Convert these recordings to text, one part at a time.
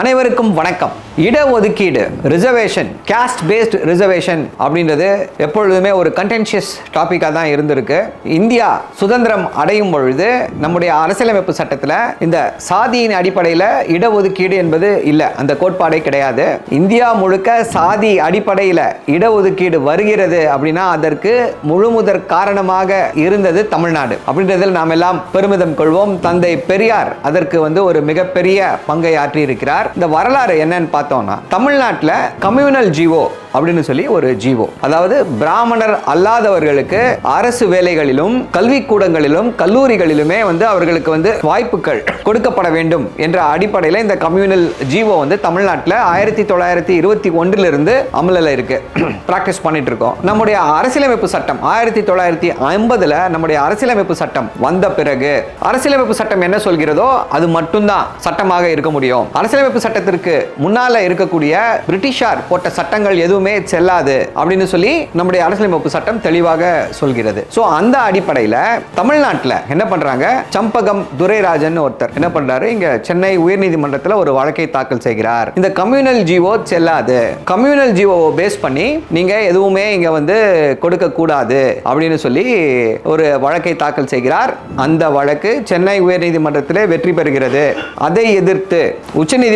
அனைவருக்கும் வணக்கம். இடஒதுக்கீடு ரிசர்வேஷன் கேஸ்ட் பேஸ்ட் ரிசர்வேஷன் அப்படின்றது எப்பொழுதுமே ஒரு கண்டென்ஷியஸ் டாப்பிக்காக தான் இருந்திருக்கு. இந்தியா சுதந்திரம் அடையும் பொழுது நம்முடைய அரசியலமைப்பு சட்டத்தில் இந்த சாதியின் அடிப்படையில் இடஒதுக்கீடு என்பது இல்லை. அந்த கோட்பாடே கிடையாது. இந்தியா முழுக்க சாதி அடிப்படையில் இடஒதுக்கீடு வருகிறது அப்படின்னா அதற்கு முழுமுதற் காரணமாக இருந்தது தமிழ்நாடு. அப்படின்றதில் நாம் எல்லாம் பெருமிதம் கொள்வோம். தந்தை பெரியார் அதற்கு வந்து ஒரு மிகப்பெரிய பங்கை ஆற்றி இருக்கிறார் இந்த வரலாறு என்னன்னு பார்த்தோம்னா தமிழ்நாட்டில் கம்யூனல் ஜீவோ அப்படின்னு சொல்லி ஒரு ஜீவோ. அதாவது பிராமணர் அல்லாதவர்களுக்கு அரசு வேலைகளிலும் கல்விக்கூடங்களிலும் கல்லூரிகளிலுமே வந்து அவர்களுக்கு வந்து வாய்ப்புகள் கொடுக்கப்பட வேண்டும் என்ற அடிப்படையில் இந்த கம்யூனல் ஜீவோ வந்து தமிழ்நாட்டில் ஆயிரத்தி தொள்ளாயிரத்தி இருபத்தி ஒன்றிலிருந்து அமலில் இருக்கு. ப்ராக்டிஸ் பண்ணிட்டு இருக்கோம் நம்முடைய அரசியலமைப்பு சட்டம் ஆயிரத்தி தொள்ளாயிரத்தி ஐம்பதுல நம்முடைய அரசியலமைப்பு சட்டம் வந்த பிறகு அரசியலமைப்பு சட்டம் என்ன சொல்கிறதோ அது மட்டும்தான் சட்டமாக இருக்க முடியும். அரசியலமைப்பு சட்டத்திற்கு முன்னால இருக்கக்கூடிய பிரிட்டிஷார் போட்ட சட்டங்கள் எதுவுமே செல்லாது அப்படின்னு சொல்லி நம்முடைய அரசியலமைப்பு சட்டம் தெளிவாக சொல்கிறது. ஸோ அந்த அடிப்படையில் தமிழ்நாட்டில் என்ன பண்றாங்க? சம்பகம் துரைராஜன் ஒருத்தர் என்ன பண்றாரு? இங்க சென்னை உயர்நீதிமன்றத்தில் ஒரு வழக்கை தாக்கல் செய்கிறார். இந்த கம்யூனல் ஜிஓ செல்லாது. கம்யூனல் ஜீவோவை பேஸ் பண்ணி நீங்க எதுவுமே இங்க வந்து கொடுக்க கூடாது அப்படின்னு சொல்லி ஒரு வழக்கை தாக்கல் செய்கிறார். அந்த வழக்கு சென்னை உயர்நீதிமன்றத்தில் வெற்றி பெறுகிறது. அதை எதிர்த்து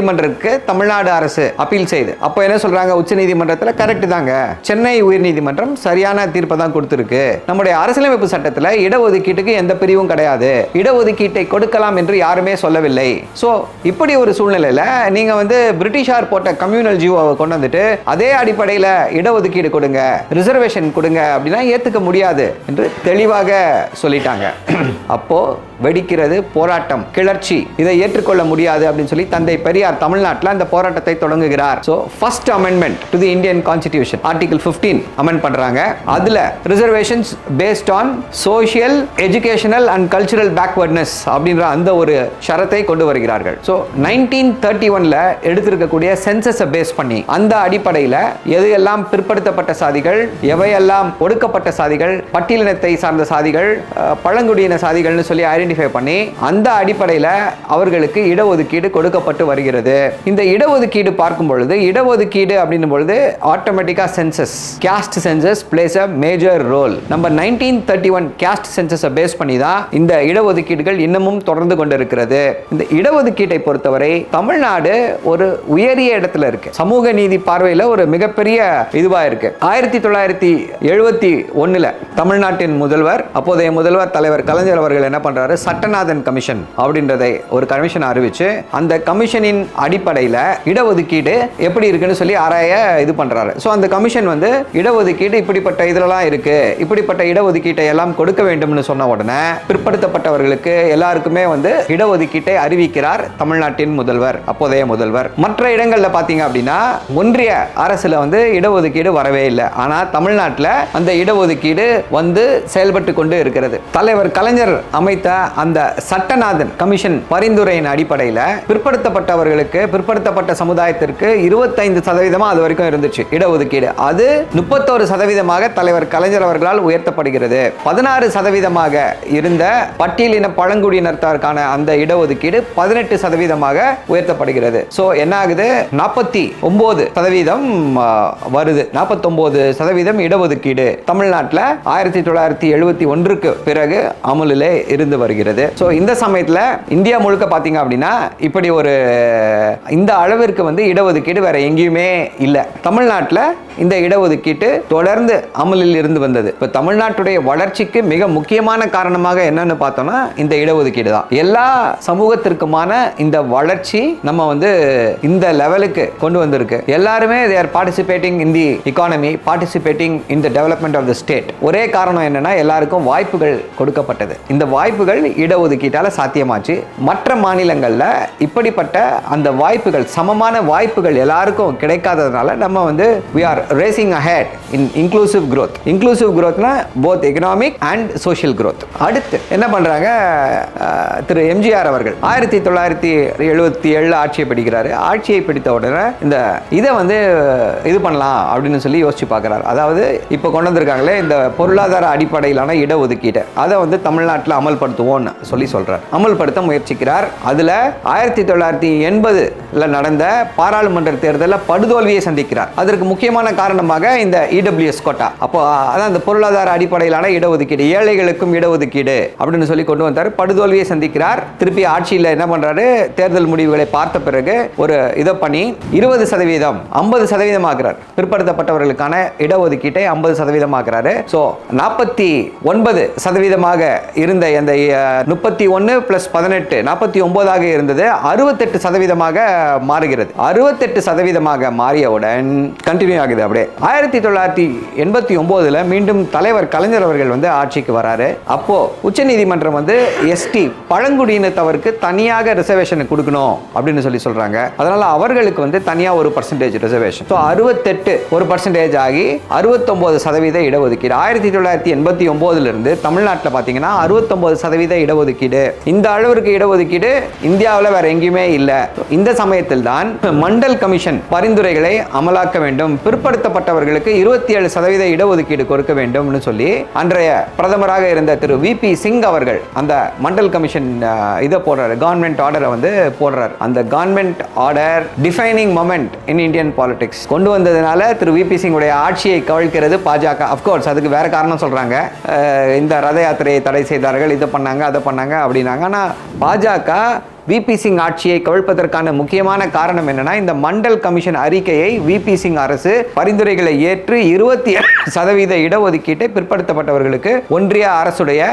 உச்சநீதிமன்றத்துக்கு தமிழ்நாடு அரசு அப்பீல் செய்து. அப்போ என்ன சொல்றாங்க? உச்சநீதிமன்றத்தில் கரெக்ட் தாங்க. சென்னை உயர்நீதிமன்றம் சரியான தீர்ப்பை தான் கொடுத்துருக்கு. நம்முடைய அரசியலமைப்பு சட்டத்தில் இடஒதுக்கீட்டுக்கு எந்த பிரிவும் கிடையாது. இடஒதுக்கீட்டை கொடுக்கலாம் என்று யாருமே சொல்லவில்லை. ஸோ இப்படி ஒரு சூழ்நிலையில் நீங்க வந்து பிரிட்டிஷார் போட்ட கம்யூனல் ஜியோவை கொண்டு வந்துட்டு அதே அடிப்படையில் இடஒதுக்கீடு கொடுங்க ரிசர்வேஷன் கொடுங்க அப்படின்னா ஏற்றுக்க முடியாது என்று தெளிவாக சொல்லிட்டாங்க. அப்போ வெடிக்கிறது போராட்டம் கிளர்ச்சி. இதை ஏற்றுக்கொள்ள முடியாது அப்படின்னு சொல்லி தந்தை பெரியார் தமிழ்நாட்டில் அந்த போராட்டத்தை தொடங்குகிறார். So first amendment to the Indian constitution article fifteen amend பண்ணுறாங்க அதில் reservations based on social educational and cultural backwardness அப்படின்ற அந்த ஒரு ஷரத்தை கொண்டு வருகிறார்கள். ஸோ நைன்டீன் தேர்ட்டி ஒன்ல எடுத்திருக்கக்கூடிய சென்சஸை பேஸ் பண்ணி அந்த அடிப்படையில் எது எல்லாம் பிற்படுத்தப்பட்ட சாதிகள் எவையெல்லாம் ஒடுக்கப்பட்ட சாதிகள் பட்டியலினத்தை சார்ந்த சாதிகள் பழங்குடியின சாதிகள்னு சொல்லி ஐடென்டிஃபை பண்ணி அந்த அடிப்படையில் அவர்களுக்கு இடஒதுக்கீடு கொடுக்கப்பட்டு வருகிறது. இந்த இடஒதுக்கீடு பார்க்கும் பொழுது இடஒதுக்கீடு அப்படின்னும் பொழுது ஆட்டோமேட்டிக்காக census caste census plays a major role நம்ம நைன்டீன் தேர்ட்டி ஒன் கேஸ்ட் சென்சஸை பேஸ் பண்ணி தான் இந்த இடஒதுக்கீடுகள் இன்னமும் தொடர்ந்து கொண்டிருக்கிறது. இந்த இடஒதுக்கீட்டை பொறுத்தவரை தமிழ்நாடு ஒரு உயரிய இடத்துல இருக்கு. சமூக நீதி பார்வையில் ஒரு மிகப்பெரிய இதுவா இருக்கு. ஆயிரத்தி தொள்ளாயிரத்தி எழுபத்தி ஒன்னுல தமிழ்நாட்டின் முதல்வர் அப்போதைய முதல்வர் தலைவர் கலைஞர் அவர்கள் என்ன ஒரு சட்டநாதன் கமிஷன் அப்படின்றதை ஒரு கமிஷன் அறிவிச்சு அந்த கமிஷனின் அடிப்படையில் இடஒதுக்கீடு எப்படி இருக்குன்னு சொல்லி ஆராய இது பண்ணுறாரு ஸோ அந்த கமிஷன் வந்து இடஒதுக்கீடு இப்படிப்பட்ட இதுலலாம் இருக்கு இப்படிப்பட்ட இடஒதுக்கீட்டை எல்லாம் கொடுக்க வேண்டும்னு சொன்ன உடனே பிற்படுத்தப்பட்டவர்களுக்கு எல்லாருக்குமே வந்து இடஒதுக்கீட்டை அறிவிக்கிறார் தமிழ்நாட்டின் முதல்வர் அப்போதைய முதல்வர். மற்ற இடங்களில் பார்த்தீங்க அப்படின்னா ஒன்றிய அரசில் வந்து இடஒதுக்கீடு வரவே இல்லை. ஆனால் தமிழ்நாட்டில் அந்த இடஒதுக்கீடு வந்து செயல்பட்டு கொண்டு இருக்கிறது. தலைவர் கலைஞர் அமைத்த அந்த சட்டநாதன் கமிஷன் பரிந்துரையின் அடிப்படையில் பிற்படுத்தப்பட்டவர்களுக்கு பிற்படுத்தப்பட்ட சமுதாயத்திற்கு இருபத்தைந்து சதவீதமாக அது வரைக்கும் இருந்துச்சு இடஒதுக்கீடு. அது முப்பத்தோரு சதவீதமாக தலைவர் கலைஞர் அவர்களால் உயர்த்தப்படுகிறது. பதினாறு சதவீதமாக இருந்த பட்டியலின பழங்குடியினத்தாருக்கான அந்த இடஒதுக்கீடு பதினெட்டு சதவீதமாக உயர்த்தப்படுகிறது. ஸோ என்ன ஆகுது? நாற்பத்தி ஒன்பது சதவீதம் வருது. நாற்பத்தொன்பது சதவீதம் இடஒதுக்கீடு. தமிழ்நாட்டில் ஆயிரத்தி தொள்ளாயிரத்தி எழுபத்தி ஒன்றுக்கு பிறகு அமலிலே இருந்து வருகிறது. ஸோ இந்த சமயத்தில் இந்தியா முழுக்க பார்த்தீங்க அப்படின்னா இப்படி ஒரு இந்த அளவிற்கு வந்து இடஒதுக்கீடு வேற எங்கேயுமே இல்லை. தமிழ்நாட்டில் இந்த இடஒதுக்கீட்டு தொடர்ந்து அமலில் இருந்து வந்தது. இப்போ தமிழ்நாட்டுடைய வளர்ச்சிக்கு மிக முக்கியமான காரணமாக என்னன்னு பார்த்தோம்னா இந்த இடஒதுக்கீடு தான். எல்லா சமூகத்திற்குமான இந்த வளர்ச்சி நம்ம வந்து இந்த லெவலுக்கு கொண்டு வந்திருக்கு. எல்லாருமே they are participating in the economy participating in the development of the state ஒரே காரணம் என்னன்னா எல்லாருக்கும் வாய்ப்புகள் கொடுக்கப்பட்டது. இந்த வாய்ப்புகள் இடஒதுக்கீட்டால் சாத்தியமாச்சு. மற்ற மாநிலங்களில் இப்படிப்பட்ட அந்த வாய்ப்புகள் சமமான வாய்ப்புகள் எல்லாருக்கும் கிடைக்காததுனால நம்ம வந்து we are racing ahead in inclusive growth inclusive க்ரோத்னா both economic and social growth அடுத்து என்ன பண்ணுறாங்க திரு எம்ஜிஆர் அவர்கள். ஆயிரத்தி தொள்ளாயிரத்தி எழுபத்தி ஏழில் ஆட்சியை பிடிக்கிறாரு. ஆட்சியை பிடித்த உடனே இந்த இதை வந்து இது பண்ணலாம் அப்படின்னு சொல்லி யோசிச்சு பார்க்குறாரு. அதாவது இப்போ கொண்டு வந்திருக்காங்களே இந்த பொருளாதார அடிப்படையிலான இடஒதுக்கீட்டை. அதை வந்து தமிழ்நாட்டில் அமல்படுத்துவோம்னு சொல்லி சொல்கிறார் அமல்படுத்த முயற்சிக்கிறார். அதில் ஆயிரத்தி தொள்ளாயிரத்தி எண்பது நடந்த பாராளுமன்ற தேர்தலில் படுதோல்வியை சந்திக்கிறார். அதற்கு முக்கியமான காரணமாக இந்த இடபிள்யூஎஸ் கோட்டா. அப்போ அதான் அந்த பொருளாதார அடிப்படையிலான இடஒதுக்கீடு ஏழைகளுக்கும் இடஒதுக்கீடு அப்படின்னு சொல்லி கொண்டு வந்தார். படுதோல்வியை சந்திக்கிறார். திருப்பி ஆட்சியில் என்ன பண்ணுறாரு தேர்தல் முடிவுகளை பார்த்த பிறகு ஒரு இதை பண்ணி இருபது சதவீதம் ஐம்பது சதவீதம் ஆகிறார் பிற்படுத்தப்பட்டவர்களுக்கான இடஒதுக்கீட்டை ஐம்பது சதவீதம் ஆகிறாரு ஸோ நாற்பத்தி ஒன்பது சதவீதமாக இருந்த அந்த முப்பத்தி ஒன்று பிளஸ் பதினெட்டு நாற்பத்தி ஒன்பதாக இருந்தது. அறுபத்தெட்டு சதவீதமாக மாறுகிறது. அறுபத்தெட்டு சதவீதமாக மாறியவுடன் கண்டினியூ ஆகுது அப்படியே. ஆயிரத்தி தொள்ளாயிரத்தி எண்பத்தி ஒன்பதுல மீண்டும் தலைவர் கலைஞர் அவர்கள் வந்து ஆட்சிக்கு வராரு. அப்போ உச்சநீதிமன்றம் வந்து எஸ்டி பழங்குடியினத்தவருக்கு தனியாக ரிசர்வேஷன் கொடுக்கணும் அப்படின்னு சொல்லி சொல்றாங்க. அதனால அவர்களுக்கு வந்து தனியா ஒரு பர்சன்டேஜ் ரிசர்வேஷன் ஸோ அறுபத்தெட்டு ஒரு பர்சன்டேஜ் ஆகி அறுபத்தொன்பது சதவீத இடஒதுக்கீடு. ஆயிரத்தி தொள்ளாயிரத்தி எண்பத்தி ஒன்பதுல இருந்து தமிழ்நாட்டில் பார்த்தீங்கன்னா அறுபத்தொன்பது சதவீத இடஒதுக்கீடு. இந்த அளவிற்கு இடஒதுக்கீடு இந்தியாவில் வேற எங்கேயுமே இல்லை. இந்த சமயத்தில் தான் மண்டல் கமிஷன் பரிந்துரைகளை அமலாக்க வேண்டும். பிற்படுத்தப்பட்டவர்களுக்கு இருபத்தி ஏழு சதவீத இடஒதுக்கீடு கொடுக்க வேண்டும்னு சொல்லி அன்றைய பிரதமராக இருந்த திரு வி பி சிங் அவர்கள் அந்த மண்டல் கமிஷன் இதை போடுறாரு. கவர்மெண்ட் ஆர்டரை வந்து போடுறார். அந்த government order defining moment in Indian politics கொண்டு வந்ததுனால திரு வி பி சிங்குடைய ஆட்சியை கவிழ்க்கிறது பாஜக. அஃப்கோர்ஸ் அதுக்கு வேற காரணம் சொல்றாங்க. இந்த ரத யாத்திரையை தடை செய்தார்கள் இதை பண்ணாங்க அதை பண்ணாங்க அப்படின்னாங்க. ஆனால் பாஜக விபி சிங் ஆட்சியை கவிழ்ப்பதற்கான முக்கியமான காரணம் என்னன்னா இந்த மண்டல் கமிஷன் அறிக்கையை விபி சிங் அரசு பரிந்துரைகளை ஏற்று இருபத்தி சதவீத இடஒதுக்கீட்டை பிற்படுத்தப்பட்டவர்களுக்கு ஒன்றிய அரசுடைய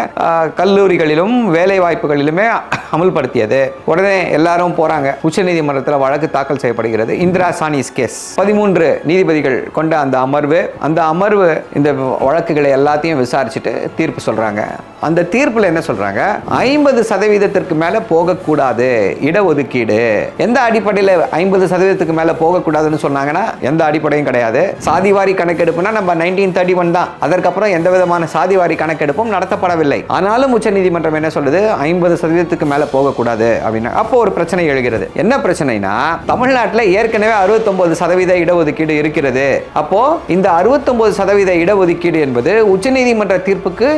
கல்லூரிகளிலும் வேலை வாய்ப்புகளிலுமே அமல்படுத்தியது. உடனே எல்லாரும் போறாங்க. உச்சநீதிமன்றத்தில் வழக்கு தாக்கல் செய்யப்படுகிறது. இந்திரா சானிஸ் கேஸ் பதிமூன்று நீதிபதிகள் கொண்ட அந்த அமர்வு அந்த அமர்வு இந்த வழக்குகளை எல்லாத்தையும் விசாரிச்சுட்டு தீர்ப்பு சொல்றாங்க. அந்த தீர்ப்பில் என்ன சொல்றாங்க? ஐம்பது சதவீதத்திற்கு மேல போகக்கூடாது. இடஒதுக்கீடு. எந்த அடிப்படையில் ஐம்பது சதவீதத்துக்கு மேலே போகக்கூடாதுன்னு சொன்னாங்கன்னா எந்த அடிப்படையும் கிடையாது. சாதிவாரி கணக்கெடுப்புனா நம்ம நைன்டீன் தேர்ட்டி ஒன் தான். அதற்கப்புறம் எந்த விதமான சாதிவாரி கணக்கெடுப்பும் நடத்தப்படவில்லை. ஆனாலும் உச்சநீதிமன்றம் என்ன சொல்லுது? ஐம்பது சதவீதத்துக்கு மேலே போகக்கூடாது அப்படின்னா. அப்போ ஒரு பிரச்சனை எழுகிறது. என்ன பிரச்சனைனா தமிழ்நாட்டில் ஏற்கனவே 69% சதவீத இடஒதுக்கீடு இருக்கிறது. அப்போ இந்த 69% சதவீத இடஒதுக்கீடு என்பது உச்சநீதிமன்ற தீர்ப்புக்கு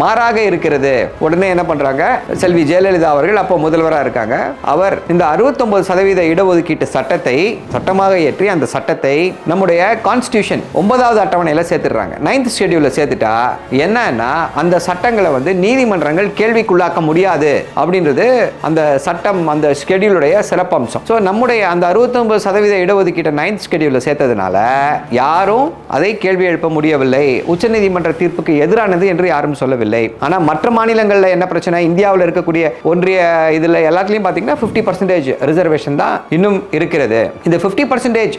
மாறாக இருக்கிறது. உடனே என்ன பண்றாங்க? செல்வி ஜெயலலிதா அவர்கள் அப்போ முதல்வராக இருக்காங்க. அவர் இந்த 69% சதவீத இடஒதுக்கீட்டு சட்டத்தை சட்டமாக ஏற்றி அந்த சட்டத்தை நம்முடைய கான்ஸ்டியூஷன் ஒன்பதாவது அட்டவணையில் சேர்த்துடுறாங்க. நைன்த் ஷெட்யூலில் சேர்த்துட்டா என்னன்னா அந்த சட்டங்களை வந்து நீதிமன்றங்கள் கேள்விக்குள்ளாக்க முடியாது அப்படின்றது அந்த சட்டம் அந்த ஷெடியூலுடைய சிறப்பம்சம். ஸோ நம்முடைய அந்த 69% சதவீத இடஒதுக்கீட்டை நைன்த் ஸ்கெடியூலில் சேர்த்ததுனால யாரும் அதை கேள்வி எழுப்ப முடியவில்லை. உச்சநீதிமன்ற தீர்ப்புக்கு எதிரானது என்று யாரும் சொல்லவில்லை. ஆனால் மற்ற மாநிலங்களில் என்ன பிரச்சனை? இந்தியாவில் இருக்கக்கூடிய ஒன்றிய இதில் எல்லாத்துலேயும் பார்த்தீங்கன்னா ஃபிஃப்டி பர்சன்டேஜ் ரிசர்வேஷன் தான் இன்னும் இருக்கிறது. இந்த ஃபிஃப்டி பர்சன்டேஜ்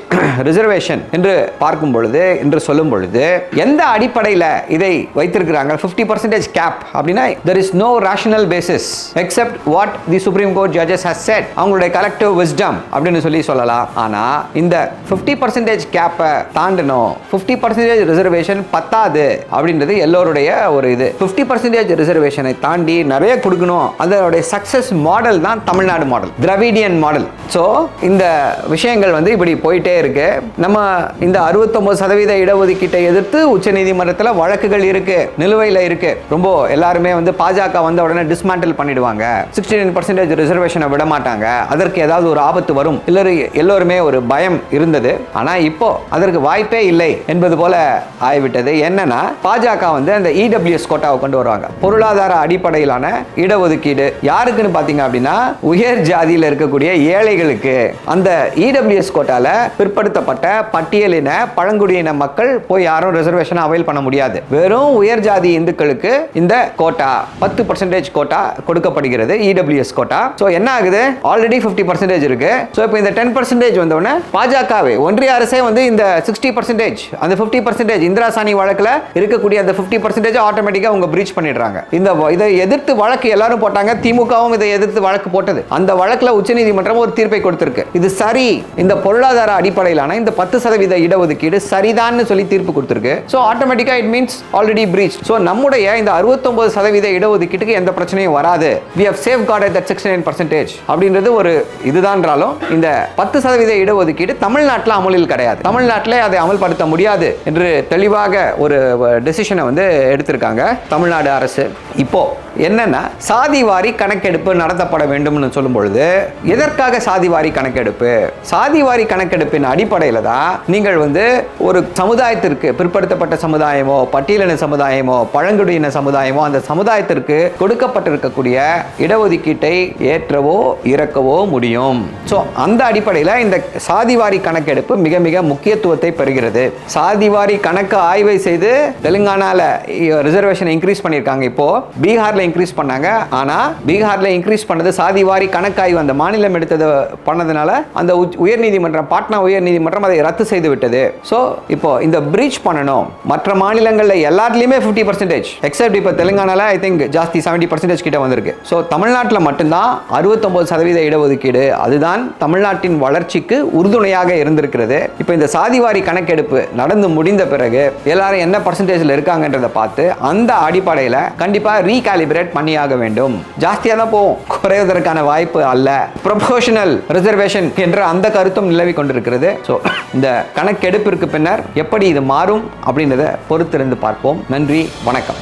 ரிசர்வேஷன் என்று பார்க்கும் பொழுது என்று சொல்லும் பொழுது எந்த அடிப்படையில் இதை வைத்திருக்கிறாங்க? ஃபிஃப்டி பர்சன்டேஜ் கேப் அப்படின்னா there is no rational basis except what the supreme court judges has set அவங்களுடைய கலெக்டிவ் விஸ்டம் அப்படின்னு சொல்லி சொல்லலாம். ஆனா இந்த ஃபிஃப்டி பர்சன்டேஜ் கேப்பை தாண்டணும். ஃபிஃப்டி பர்சன்டேஜ் ரிசர்வேஷன் பத்தாது அப்படின்றது எல்லோருடைய ஒரு இது. ஃபிஃப்டி பர்சன்டேஜ் ரிசர்வேஷனை தாண்டி நிறைய கொடுக்கணும். அதனுடைய சக்ஸஸ் மாடல் தான் Tamil Nadu model Dravidian model so இந்த விஷயங்கள் வந்து இப்படி போயிட்டே இருக்கு. நம்ம இந்த 69% சதவீத இடஒதுக்கீட்டை எதிர்த்து உச்சநீதிமன்றத்தில் வழக்குகள் இருக்கு நிலுவையில் இருக்கு. ரொம்ப எல்லாருமே வந்து பாஜக வந்த உடனே டிஸ்மேண்டில் பண்ணிடுவாங்க. சிக்ஸ்டி நைன் பர்சன்டேஜ் ரிசர்வேஷனை விட மாட்டாங்க. அதற்கு ஏதாவது ஒரு ஆபத்து வரும். இல்லை எல்லோருமே ஒரு பயம் இருந்தது. ஆனால் இப்போ அதற்கு வாய்ப்பே இல்லை என்பது போல ஆகிவிட்டது என்னன்னா பாஜக வந்து அந்த இடபிள்யூஎஸ் கோட்டாவுக்கு கொண்டு வருவாங்க. பொருளாதார அடிப்படையிலான இடஒதுக்கீடு. யாருக்குன்னு பாத்தீங்க அப்படின்னா உயர் ஜாதியில் இருக்கக்கூடிய ஏழைகளுக்கு. அந்த இடபிள்யூஎஸ் கோட்டால பிற்படுத்தப்பட்ட பட்டியலின பழங்குடியின மக்கள் போய் யாரும் ரிசர்வேஷன் அவைல் பண்ண முடியாது. வெறும் உயர் ஜாதி இந்துக்களுக்கு இந்த கோட்டா பத்து பர்சன்டேஜ் கோட்டா கொடுக்கப்படுகிறது இடபிள்யூஎஸ் கோட்டா. ஸோ என்ன ஆகுது? ஆல்ரெடி ஃபிஃப்டி பர்சன்டேஜ் இருக்கு. ஸோ இப்போ இந்த டென் பர்சன்டேஜ் வந்தவொடனே பாஜகவே ஒன்றிய அரசே வந்து இந்த சிக்ஸ்டி பர்சன்டேஜ் அந்த ஃபிஃப்டி பர்சன்டேஜ் இந்திரா சாணி வழக்கில் இருக்கக்கூடிய அந்த ஃபிஃப்டி பர்சன்டேஜ் ஆட்டோமேட்டிக்காக உங்க பிரீச் பண்ணிடுறாங்க. இந்த இதை எதிர்த்து வழக்கு எல்லாரும் போட்டாங்க. திமுகவும் இதை எதிர்த்து வழக்கு போட்டது. அந்த வழக்கில் உச்சநீதிமன்றம் ஒரு தீர்ப்பை கொடுத்திருக்கு. இது சரி. இந்த பொருளாதார அடிப்படையிலான இந்த பத்து சதவீத இடஒதுக்கீடு சரிதான்னு சொல்லி தீர்ப்பு கொடுத்திருக்கு. ஸோ ஆட்டோமேட்டிக்காக it means already breach so நம்முடைய இந்த 69% சதவீத இடஒதுக்கீட்டுக்கு எந்த பிரச்சனையும் வராது. We have safeguard that sixty nine percentage அப்படின்றது ஒரு இதுதான்றாலும் இந்த பத்து சதவீத இடஒதுக்கீடு தமிழ்நாட்டில் அமலில் கிடையாது. தமிழ்நாட்டில் அதை அமல்படுத்த முடியாது என்று தெளிவாக ஒரு டெசிஷனை வந்து எடுத்திருக்காங்க. தமிழ்நாடு அரசு. இப்போது என்னன்னா சாதிவாரி கணக்கெடுப்பு நடத்தப்பட வேண்டும்னு சொல்லும் பொழுது எதற்காக சாதிவாரி கணக்கெடுப்பு? சாதிவாரி கணக்கெடுப்பின் அடிப்படையில் தான் நீங்கள் வந்து ஒரு சமுதாயத்திற்கு பிற்படுத்தப்பட்ட சமுதாயமோ பட்டியலின சமுதாயமோ பழங்குடியின சமுதாயமோ அந்த சமுதாயத்திற்கு கொடுக்கப்பட்டிருக்கக்கூடிய இடஒதுக்கீட்டை ஏற்றவோ இறக்கவோ முடியும். ஸோ அந்த அடிப்படையில் இந்த சாதிவாரி கணக்கெடுப்பு மிக மிக முக்கியத்துவத்தை பெறுகிறது. சாதிவாரி கணக்கு ஆய்வை செய்து தெலுங்கானால ரிசர்வேஷன் இன்க்ரீஸ் பண்ணியிருக்காங்க இப்போ. பீகார்ல இன்க்ரீஸ் பண்ணாங்க. ஆனால் பீகாரில் இன்க்ரீஸ் பண்ணது சாதிவாரி கணக்காய்வு. அந்த மாநிலம் எடுத்தது பண்ணதுனால அந்த உயர்நீதிமன்றம் பாட்னா உயர்நீதிமன்றம் அதை ரத்து செய்து விட்டது. ஸோ இப்போ இந்த பிரீச் பண்ணணும். மற்ற மாநிலங்களில் எல்லாத்துலேயுமே ஃபிஃப்டி பர்சன்டேஜ் எக்ஸப்ட் இப்போ தெலுங்கானால ஐ திங்க் ஜாஸ்தி செவன்டி பர்சன்டேஜ் கிட்ட வந்திருக்கு. ஸோ தமிழ்நாட்டில் மட்டும்தான் அறுபத்தொம்பது சதவீத இடஒதுக்கீடு. அதுதான் தமிழ்நாட்டின் வளர்ச்சிக்கு உறுதுணையாக இருந்திருக்கிறது. இப்போ இந்த சாதிவாரி கணக்கெடுப்பு நடந்து முடிந்த பிறகு எல்லாரும் என்ன பர்சன்டேஜில் இருக்காங்கன்றதை பார்த்து அந்த அடிப்படையில் கண்டிப்பாக ரீகாலிபிரேட் பண்ணியாக வேண்டும். ஜாஸ்தியாக தான் போகும் குறைவதற்கான வாய்ப்பு அல்ல. ப்ரொபோஷனல் ரிசர்வேஷன் என்ற அந்த கருத்தும் நிலவி கொண்டிருக்கிறது. ஸோ இந்த கணக்கெடுப்பிற்கு பின்னர் எப்படி இது மாறும் அப்படின்றத பொறுத்திருந்து பார்ப்போம். நன்றி. வணக்கம்.